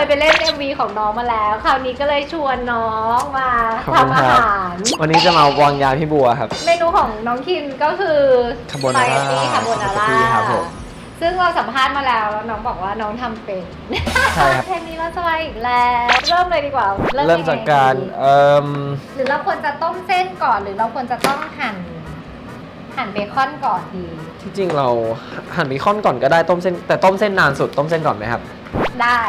เคยไปเล่น MV ของน้องมาแล้ว คราวนี้ก็เลยชวนน้องมาขอบคุณทำอาครับ หาร วันนี้จะมาวางยาพี่บัวครับ เมนูของน้องคิมก็คือคาโบนาร่าสปเกตตี้คาโบนาร่าสปาเกตตี้ครับผมซึ่งเราสัมภาษณ์มาแล้วแล้วน้องบอกว่าน้องทำเป็นใช่ครับ เทปนี้เราสบายอีกแล้ว เริ่มเลยดีกว่าเริ่มยังไงจากการดีเอ่มหรือเราควรจะต้มเส้นก่อน หรือเราควรจะต้องหั่น หั่นเบคอนก่อนดี ที่จริงเราหั่นเบคอนก่อนก็ได้ต้มเส้นแต่ต้มเส้นนานสุดต้มเส้นก่อนไหมครับ ได้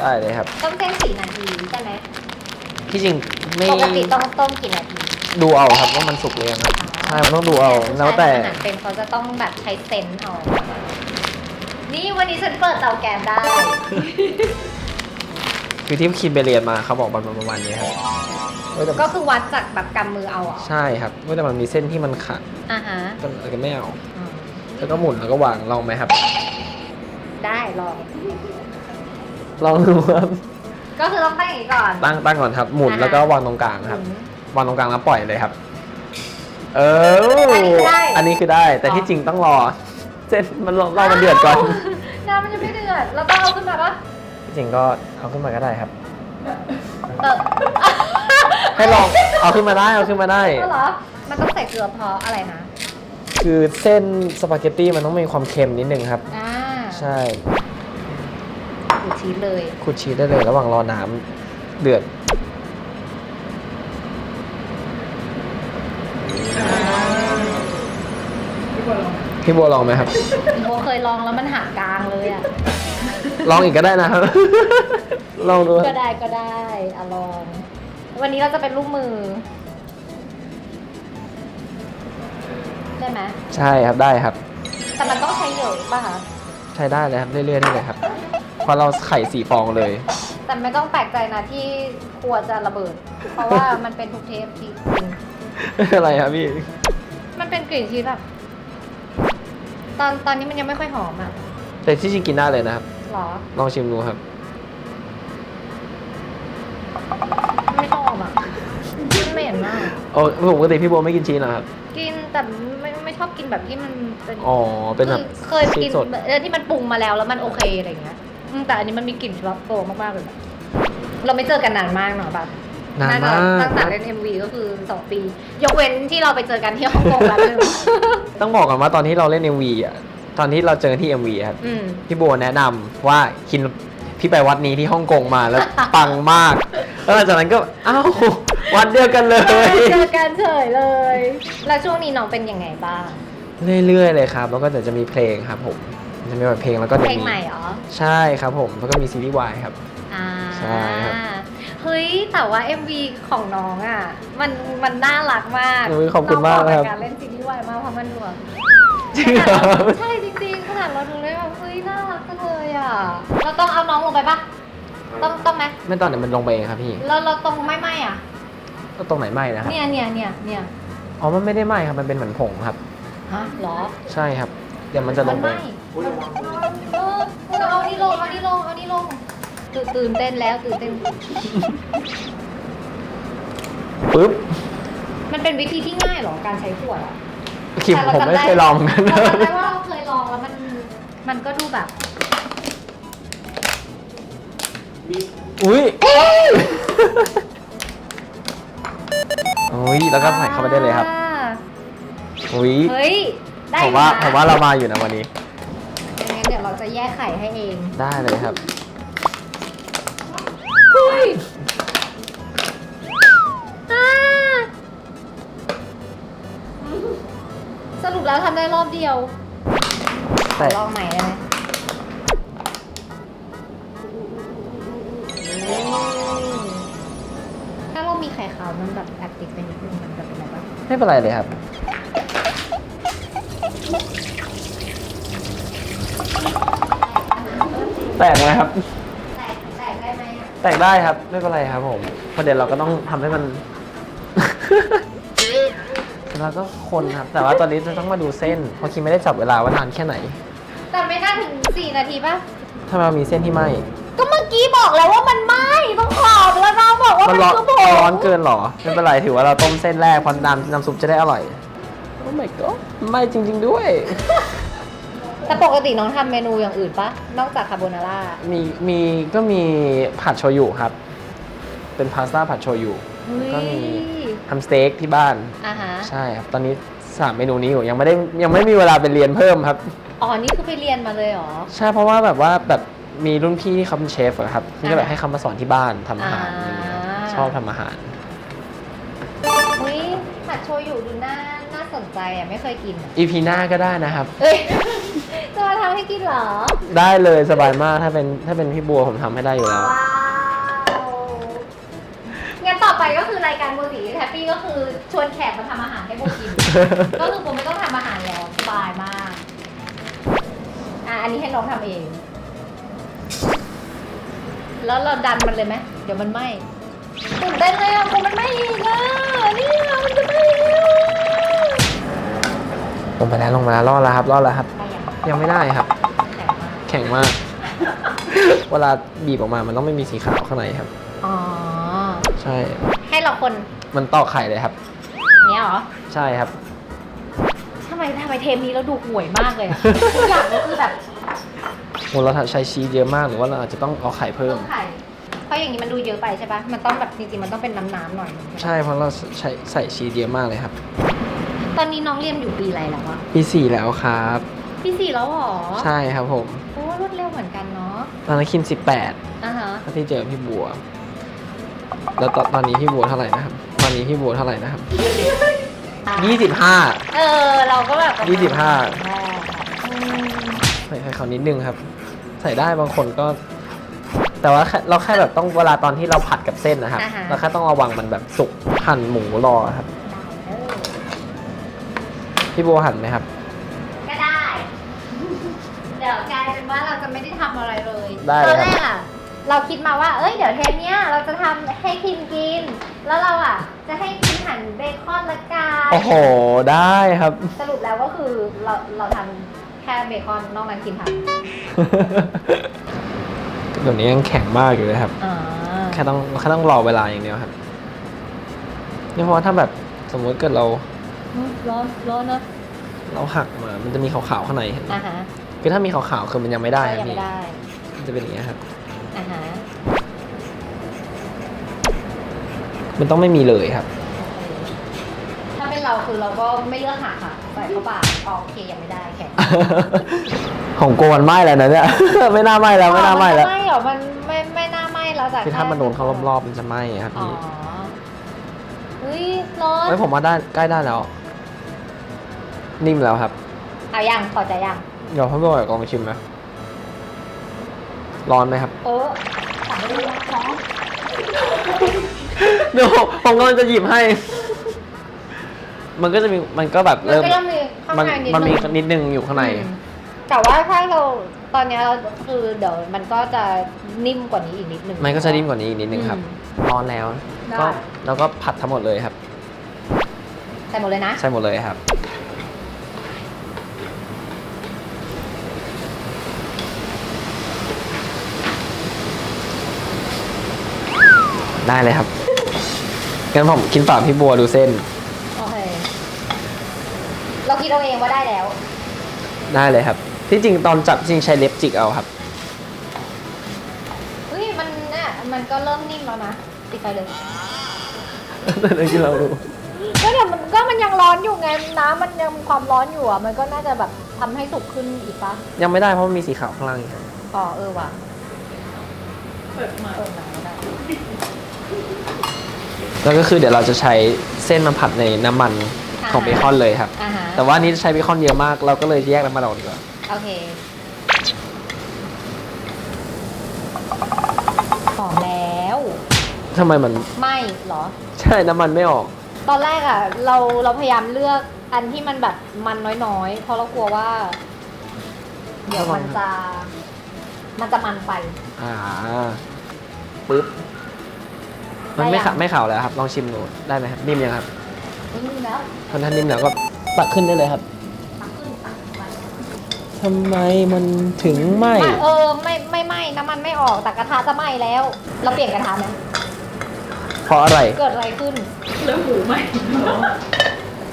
ได้เลยครับ ต้มเส้นสี่นาทีใช่ไหมที่จริงไม่ปกติต้องต้มกี่นาทีดูเอาครับว่ามันสุกหรือยังครับใช่มันต้องดูเอาแล้วแต่ผู้ชายทำอาหารเป็นเขาจะต้องแบบใช้เซนส์เอานี่วันนี้ฉันเปิดเตาแก๊สได้ คือที่คิมไปเรียนมาเขาบอกมันประมาณนี้ครับเว้ยแต่ก็คือวัดจากแบบกำมือเอาเหรอะใช่ครับเว้ยแต่มันมีเส้นที่มันขาดอ่าฮะก็เลยก็ไม่เอาอืมแล้วก็หมุนแล้วก็วางลองไหมครับ ได้ลอง ลองดูครับก็คือต้องตั้งอย่างนี้ก่อน ตั้งตั้งก่อนครับ หมุนอ่าฮะแล้วก็วางตรงกลางครับหมุนวางตรงกลางแล้วปล่อยเลยครับ เออ อันนี้คือได้อันนี้คือได้แต่อ๋อที่จริงต้องรอ เส้นมันรอรอมันเดือดก่อน น้ำมันจะไม่เดือดเราต้องเอาขึ้นมาปะที่จริงก็เอาขึ้นมาก็ได้ครับ เออให้ลอง เอาขึ้นมาได้ เอาขึ้นมาได้ เอาเหรอ มันต้องใส่เกลือเพราะอะไรนะคือเส้นสปาเกตตี้มันต้องมีความเค็มนิดนึงครับ อ่า ใช่ ดูชีสเลยขูดชีสได้เลยระหว่างรอน้ำเดือด พี่บัวลองไหมครับ โบเคยลองแล้วมันหากลางเลยอะ ลองอีกก็ได้นะครับ ลองดูคก็รับได้ก็ได้อะลอง วันนี้เราจะเป็นลูกมือได้ไหมใช่ครับได้ครับ แต่มันต้องใช้เยอะป่ะคะใช้ได้เลยครับเรื่อยๆได้เลยครับเพ ราะเราไข่สี่ฟองเลย แต่ไม่ต้องแปลกใจนะที่ครัวจะระเบิด เพราะว่ามันเป็นทุกเทปจริงอะไรครับพี่ มันเป็นกลิ่นชีสแบบ ตอนตอนนี้มันยังไม่ค่อยหอมอะแต่ที่จริงกินได้เลยนะครับ หรอ ลองชิมดูครับ ไม่ชอบอะกินไม่เห็นมากโอ้ปกติพี่บัวไม่กินชีสนะครับ กินแต่ไม่ไม่ชอบกินแบบที่มันเป็นอ๋อ เป็นแบบคือเคยกินชีสสด เออที่มันปรุงมาแล้วแล้วมันโอเคอะไรอย่างเงี้ย อืมแต่อันนี้มันมีกลิ่นเฉพาะตัวมากๆเลยเราไม่เจอกันนานมากเนาะแบบนานจะมากตั้งแต่เล่น MV ก็คือ 2 ปี ยกเว้นที่เราไปเจอกันที่ฮ่องกงแล้วนึงต้องบอกก่อนว่าตอนที่เราเล่น MV อะตอนที่เราเจอที่ MV ครับอืม พี่บัวแนะนำว่าคินพี่ไปวัดนี้ที่ฮ่องกงมาแล้ว ปังมากแล้วหลังจากนั้นก็อ้าววัดเดียวกันเลยเจอกันเฉยเลย แล้วช่วงนี้น้องเป็นยังไงบ้าง เรื่อยๆเลยครับ แล้วก็เดี๋ยวจะมีเพลงครับผม จะมีแบบเพลงแล้วก็เพเดี๋ยลวงมีใหม่เหรอ ใช่ครับผม แล้วก็มีซีรีส์วายครับ อ่าใช่ครับ เฮ้ย แต่ว่า MV ของน้องอะ มันมันน่ารักมากโอ้ยขอบคุณมากน้งครับเหะการเล่นซีรีส์วายมากเพราะมันดูแบบจริงเหรอใช่จริงๆขนาดเราดูเลยแบบเฮ้ยน่ารักจังเลยอะ เราต้องเอาน้องลงไปปะต้องต้องไหมไม่ตอนนี้มันลงไปเองครับพี่แล้วเราตรงไม่ไหมอะ ก็ตรงไหนไหมนะครับ เนี่ยเนี่ยเนี่ยเนี่ยอ๋อ มันไม่ได้ไหมครับ มันเป็นเหมือนผงครับ ฮะเหรอ ใช่ครับ เดี๋ยวมันจะลมังนไปไหม เออเอานี่ลงเอานี่ลงเอานี่ลงตื่นตื่นเต้นแล้วตื่นเต้น ปึ๊บมันเป็นวิธีที่ง่ายเหรอการใช้ขวดอะคิมแต่ราผมไม่จำด้เคยลองกันเราจำได้ว่าเราเคยลองแล้วมันมันก็ดูแบบ อุ้ยอุ้ยแล้วก็ใส่เข้าไปได้เลยครับ อุ้ยเฮ้ย ได้ผมว่านะผมว่าเรามาอยู่นะวันนี้ จะแยกไข่ให้เอง ได้เลยครับเฮ้ยอ่าสรุปแล้วทำได้รอบเดียวแต่ลองใหม่ได้ไหมถ้าเรามีไข่ขาวมันแบบแอบติดไปนิดนึงมันจะเป็นอะไรบ้างไม่เป็นไรเลยครับ แตกไหมครับ แตกแตกได้ไหมอะแตกได้ครับ ไม่เป็นไรครับผมเพราะเดี๋ยวเราก็ต้องทำให้มัน แล้วก็คนครับ แต่ว่าตอนนี้จะต้องมาดูเส้น เพราะคิดไม่ได้จับเวลาว่านานแค่ไหนแต่ไม่น่าถึง 4 นาทีป่ะถ้าเรามีเส้นที่ไหมก็เมื่อกี้บอกแล้วว่ามันไหม้ต้องขอบแล้วเราบอกว่ามัมันนร้อนคือผงร้อนเกินเหรอ ไม่เป็นไรถือว่าเราต้มเส้นแรกเพราะน้ำน้ำซุปจะได้อร่อย โอ้ my god ไหม่จริง ๆ ด้วย แต่ปกติน้องทำเมนูอย่างอื่นปะนอกจากคาโบนาร่ามีมีก็มีผัดโชยุครับ เป็นพาสต้าผัดโชยุ ก็มีทำสเต็กที่บ้าน อ่าฮะ ใช่ครับ ตอนนี้สามเมนูนี้อยู่ยังไม่ได้ยังไม่มีเวลาไปเรียนเพิ่มครับ อ๋อ นี่คือไปเรียนมาเลยเหรอ ใช่เพราะว่าแบบว่าแบบมีรุ่นพี่ที่เขาเป็นเชฟอะครับที่ก็แบบอ่าให้เขามาสอนที่บ้านทำอาหารอะไรเงี้ยอ่าชอบทำอาหารอุ้ยผัดโชยุดูน่าน่าสนใจอะไม่เคยกินอะอีพีหน้าก็ได้นะครับ เอ้ยจะมา ทำให้กินเหรอ ได้เลยสบายมากถ้าเป็นถ้าเป็นพี่บัวผมทำให้ได้อยู่แล้ว ว้าวงั้นต่อไปก็คือรายการโบสีแฮปปี้ก็คือชวนแขกมาทำอาหารให้โบกิน ก็คือผมไม่ต้องทำอาหารแล้วสบายมาก อะอันนี้ให้น้องทำเอง แล้วเราดันมันเลยไหมเดี๋ยวมันไหม้ตื่นเต้นเลยอะผมมันไหม้อีกอะเนี่ยมันจะไหม้อีกอะลงไปแล้วลงมาแล้วรอดแล้วครับรอดแล้วครับได้ ยังยังไม่ได้ครับแข็งมากแข็งมาก เวลาบีบออกมามันต้องไม่มีสีขาวข้างในครับ อ๋อ ใช่ ให้เราคนมันตอกไข่เลยครับ เนี้ยเหรอใช่ครับ ทำไมทำไมเทปนี้เราดูห่วยมากเลยอะทุกอย่างก็คือแบบโหเราใช้ชีสเยอะมากหรือว่าเราอาจจะต้องเอาไข่เพิ่เพิ่มมไข่เพราะอย่างนี้มันดูเยอะไปใช่ปะมันต้องแบบจริงๆมันต้องเป็นน้ำๆหน่อยนึงใช่ปะใช่เพราะเราใช้ใส่ชีสเยอะมากเลยครับ ตอนนี้น้องเรียนอยู่ปีอะไรแล้ววะ ปีสี่แล้วครับ ปีสี่แล้วเหรอใช่ครับผมโอ้รวดเร็วเหมือนกันเนาะตอนนั้นคินสิบแปดอ่าฮะที่เจอพี่บัว แล้วตอนตอนนี้พี่บัวเท่าไหร่นะครับ ตอนนี้พี่บัวเท่าไหร่นะครับยี่สิบห้าเออ เราก็แบบประมณยี่สิบห้าแรกอะอืมใส่ไข่เขานิดนึงครับ ใส่ได้บางคนก็ แต่ว่าแค่เราแค่แบบต้องเวลาตอนที่เราผัดกับเส้นนะครับ เราแค่ต้องระวังมันแบบสุกหั่นหมูรอครับเออพี่บัวหั่นไหมครับก็ได้เดี๋ยวกลายเป็นว่าเราจะไม่ได้ทำอะไรเลยได้ตเลอยนครับแรกอะเราคิดมาว่า เอ้ย เดี๋ยวเทปเนี้ยเราจะทำให้คิมกิน แล้วเราอะจะให้คิมหั่นเบคอนละกันโอ้โห ได้ครับ สรุปแล้วก็คือเราเราทำแค่เบคอนนอกนั้นคิมทตัวนี้ยังแข็งมากอยู่เลยครับำอ่าแค่ต้องแค่ต้องรอเวลาอย่างเดียวครับนี่เพราะว่าถ้าแบบสมมติเกิดเราร้อนร้อนเนอะเราหักมา มันจะมีขาวๆข้างในเห็นไหมอ่าฮะ คือถ้ามีขาวๆคือมันยังไม่ได้ครับยังพี่ไม่ได้มันจะเป็นอย่างเงี้ยครับ อ่าฮะมันต้องไม่มีเลยครับ ถ้าเป็นเราคือเราก็ไม่เลือกหักค่ะใส่เข้าปากอ๋อโอเคยังไม่ได้แข็งของโกมันไหม้แล้วนะเนี่ย ไม่น่าไหม้แล้วไม่น่าไหม้แล้ว ไม่หรอมันไม่ไม่น่าไหม้แล้วแต่คือถ้ามันโดนเขารอบๆมันจะไหม้ครับอ๋อพี่เฮ้ยร้อนเฮ้ยผมว่าได้ใกล้ได้แล้ว นิ่มแล้วครับ เอายังพอใจยัง เดี๋ยวพ่อบอกลองชิมนะร้อนไหมครับ เออสั่งไม่ได้ร้อนเดี๋ยวผมกำลังจะหยิบให้ มันก็จะมีมันก็แบบมันเริ่ม ก็ยังมีข้างมันในนิดมันมีนึงนิดนึงอยู่ข้างใน อืมแต่ว่าถ้าเราตอนเนี้ยเราคือเดี๋ยวมันก็จะนิ่มกว่านี้อีกนิดนึง มันก็จะนิ่มกว่านี้อีกนิดนึงครับอืมร้อนแล้ว ได้ ก็แล้วก็ผัดทั้งหมดเลยครับ ใส่หมดเลยนะ ใส่หมดเลยครับ ได้เลยครับ งั้นผมกินฝากพี่บัวดูเส้น โอเค เราคิดเอาเองว่าได้แล้ว ได้เลยครับ ที่จริงตอนจับจริงใช้เล็บจิกเอาครับ เฮ้ย มันเนี่ยมันก็เริ่มนิ่มแล้วนะปิดไฟเลยตอนนั้นที่เราดูก็แต่มันก็มันยังร้อนอยู่ไงน้ำมันยังมีความร้อนอยู่อะ มันก็น่าจะแบบทำให้สุกขึ้นอีกปะยังไม่ได้เพราะมันมีสีขาวข้างล่างอีกครับอ๋อเออว่ะเปิดมาเปิดมาได้ แล้วก็คือเดี๋ยวเราจะใช้เส้นมาผัดในน้ำมันของเบคอนเลยครับ อ่าฮะแต่ว่าอันนี้ใช้เบคอนเยอะมาก เราก็เลยแยกน้ำมันออกดีกว่า โอเคหอมแล้ว ทำไมมันไม่เหรอ ใช่น้ำมันไม่ออก ตอนแรกอะ เราเราพยายามเลือกอันที่มันแบบมันน้อยๆ เพราะเรากลัวว่า เดี๋ยวมันจะ มันจะมันไป อ่าปึ๊บ มันไม่ได้ยังขาวไม่ขาวแล้วครับ ลองชิมดูได้ไหมครับนิ่มยังครับนี่แล้วถ้าท่านนิ่มแล้วก็ตักขึ้นได้เลยครับตักขึ้นตักขึ้นไปทำไมมันถึงไหมไม่เออไม่ไม่ไหม้น้ำมันไม่ออกแต่กระทะจะไหม้แล้ว เราเปลี่ยนกระทะไหมเพราะอะไรเกิดอะไรขึ้นแล้วหมูไหม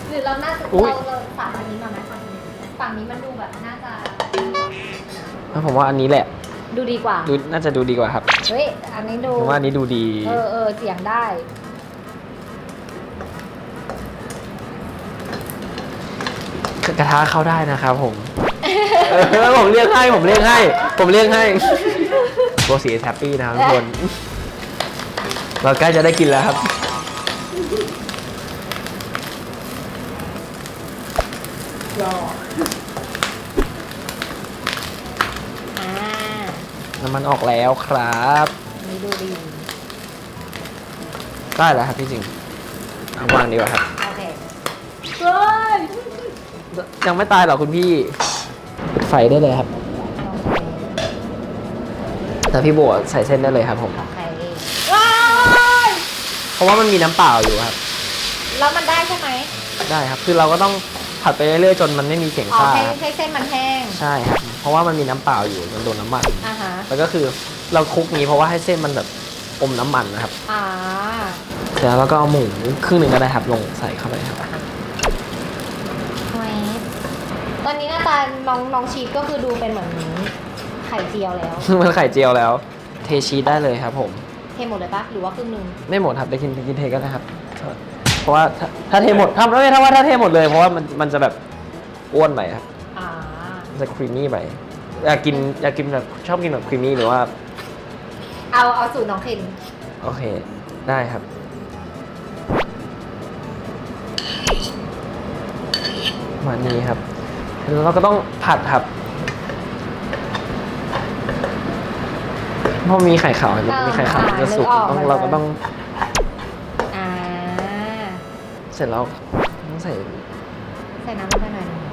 หรือเราน่าจะอุ๊ยเราเราฝั่งอันนี้มาไหมฝั่งนี้ฝั่งนี้มันดูแบบน่าจะแล้วผมว่าอันนี้แหละ ดูดีกว่า ดูน่าจะดูดีกว่าครับเฮ้ย อันนี้ดู ผมว่าอันนี้ดูดี เออเออเสียงได้ กระทะเข้าได้นะครับผม เออผมเรียกให้ผมเรียกให้ ผมเรียกให้โบสีแฮปปี้นะครับทุกคน เราใกล้จะได้กินแล้วครับรอ อ่า น้ำมันออกแล้วครับอันนี้ดูดีได้แล้วครับพี่จริงเอาวางดีกว่าครับ โอเคเฮ้ยยังไม่ตายหรอกคุณพี่ ใส่ได้เลยครับ แต่พี่โบวใส่เส้นได้เลยครับผม โอเคว้ายเพราะว่ามันมีน้ำเปล่าอยู่ครับ แล้วมันได้ใช่ไหมได้ครับ คือเราก็ต้องผัดไปเรื่อยๆจนมันไม่มีเสียงอ๋อซ่าให้ครับให้เส้นมันแห้ง ใช่ครับเพ ราะว่ามันมีน้ำเปล่าอยู่มันโดนน้ำมัน อ่าฮะแล้วก็คือเราคลุกนี้เพราะว่าให้เส้นมันแบบอมน้ำมันนะครับอ่าเสร็จแล้วเราก็เอาหมูครึ่งหนึ่งก็ได้ครับลงใส่เข้าไปครับ ไว้ตอนนี้หน้าตาน้องน้องชีสก็คือดูเป็นเหมือนไข่เจียวแล้ว มันไข่เจียวแล้ว เทชีสได้เลยครับผม เทหมดเลยปะหรือว่าครึ่งหนึงไม่หมดครับไปกินไปกินเทก็ได้ครับ เพราะว่าถ้าถ้าเทหมดทำไม่ถ้าว่าถ้าเทหมดเลยเพราะว่ามันมันจะแบบอ้วนไปครับ อ่ามัน จะครีมมี่ไปอยากกินอยากกินแบบชอบกินแบบครีมมี่หรือว่า เอาเอาสูตรน้องเคนโอเค ได้ครับ มานี้ครับแล้วเราก็ต้องผัดครับเพราะมีไข่ขาวเห็นไหมมีไข่ขาวมันจะสุกต้องเราก็ต้องอ่าเสร็จแล้วต้องใส่ ใส่น้ำลงไปหน่อยหนึ่ง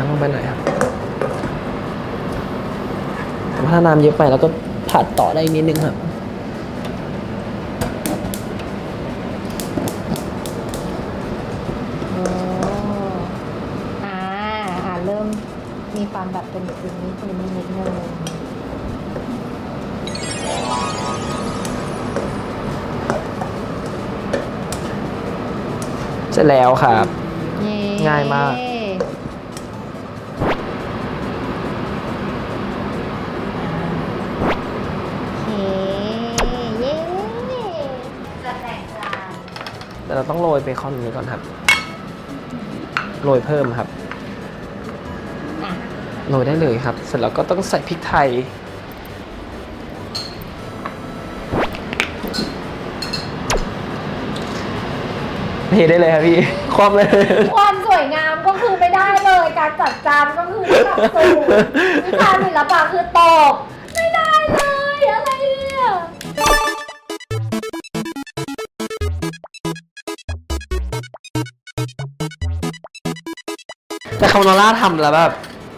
น้ำลงไปหน่อยครับถ้าน้ำเยอะไปแล้วก็ผัดต่อได้อีกนิดนึงครับโอ้อ่าอ่าเริ่มมีความแบบเป็นครีมมี่ครีมมี่นิดนึงเสร็จแล้วครับเย้ง่ายมาก เราต้องโรยเบคอนนี้ก่อนครับ โรยเพิ่มครับอะโรยได้เลยครับ เสร็จแล้วก็ต้องใส่พริกไทย เทได้เลยครับพี่ คว่ำเลย ความสวยงามก็คือไม่ได้เลย การจัดจานก็คือระดับสูงวิชาศิลปะคือตก แต่คาโบนาร่าทำแล้วแบบ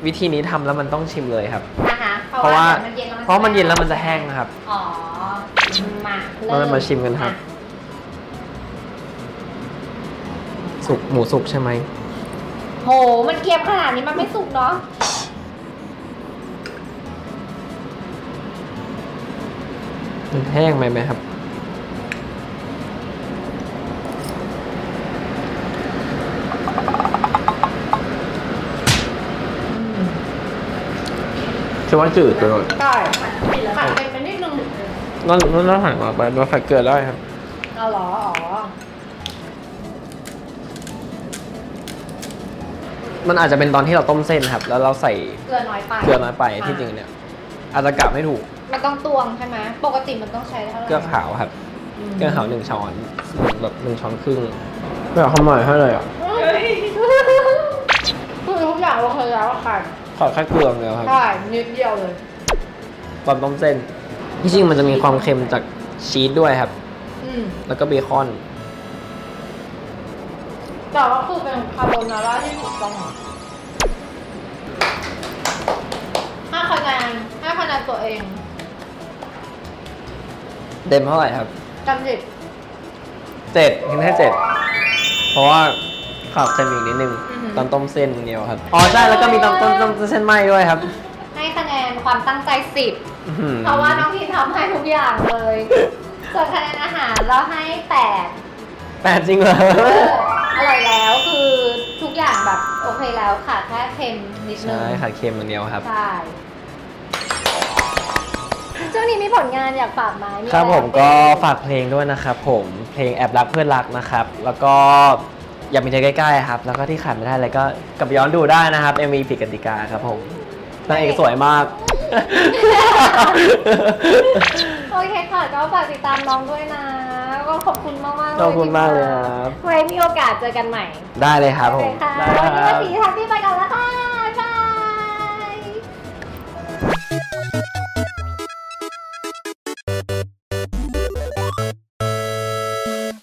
วิธีนี้ทำแล้วมันต้องชิมเลยครับนะคะเพราะว่าดี๋ยมันเย็นแล้วเพราะมันเย็นแล้วมันจะแห้งนะครับ อ๋อ มาเรามาชิมกันครับ สุกหมูสุกใช่ไหมโห มันเกรียมขนาดนี้มันไม่สุกเนาะ มันแห้งไหมไหมครับ คือว่าจืดไปหมดใช่ผัดเป็นไปนิดนึงนั่นนั่นนั่นหันมาไปมาใส่เกลือได้ครับเอาเหรออ๋อมันอาจจะเป็นตอนที่เราต้มเส้นครับ แล้วเราใส่เกลือน้อยไปเกลือน้อยไปที่จริงเนี่ย อาจจะกลับไม่ถูก มันต้องตวงใช่ไหมปกติมันต้องใช้เท่าไหร่เกลือขาวครับมเกลือขาวหนึ่งช้อนแบบหนึ่งช้อนครึ่งไม่เอาข้าวใหม่ให้เลยอะคือทุกอย่างโอเคแล้วอะค่ะ ขอแค่เกลือเดียวครับ ใช่นิดเดียวเลย ตอนต้มเส้นที่จริงมันจะมีความเค็มจากชีสด้วยครับ อืมแล้วก็เบคอน แต่ว่าคือเป็นคาโบนาร่าที่ถูกต้องห้าคะแนนห้าคะแนนตัวเองเต็มเท่าไหร่ครับจำสิบเจ็ดกินให้เจ็ดเพราะว่าขาดเค็มอีกนิดนึง ตอนต้มเส้นเดียวครับ อ๋อใช่แล้วก็มีตอนต้มต้มเส้นไหมด้วยครับ ให้คะแนนความตั้งใจสิบอื้อหือเพราะว่าน้องพีทำให้ทุกอย่างเลย ส่วนคะแนนอาหารเราให้แปด แปดจริงเหรอ เอออร่อยแล้วคือทุกอย่างแบบโอเคแล้วค่ะแค่เค็มนิดนึงใช่ค่ะเค็มอย่างเดียวครับ ใช่ช่วงนี้มีผลงานอยากฝากไหมครับอะไผมก็ฝากเพลงด้วยนะครับผมเพลงแอบรักเพื่อนรักนะครับ แล้วก็ อยากมีเธอใกล้ๆครับ แล้วก็ที่ขาดไม่ได้เลยก็กลับไปย้อนดูได้นะครับ MV ผิดกติกาครับผมนางเอกสวยมาก โอเคค่ะ ก็ฝากติดตามน้องด้วยนะ ก็ขอบคุณมากมากๆเลยขอบคุณมากเลยครับ ไว้มีโอกาสเจอกันใหม่ ได้เลยครับผโอมเคค่ะได้วันนี้ครัมาบสีแฮปปี้ไปกันแล้วค่ะ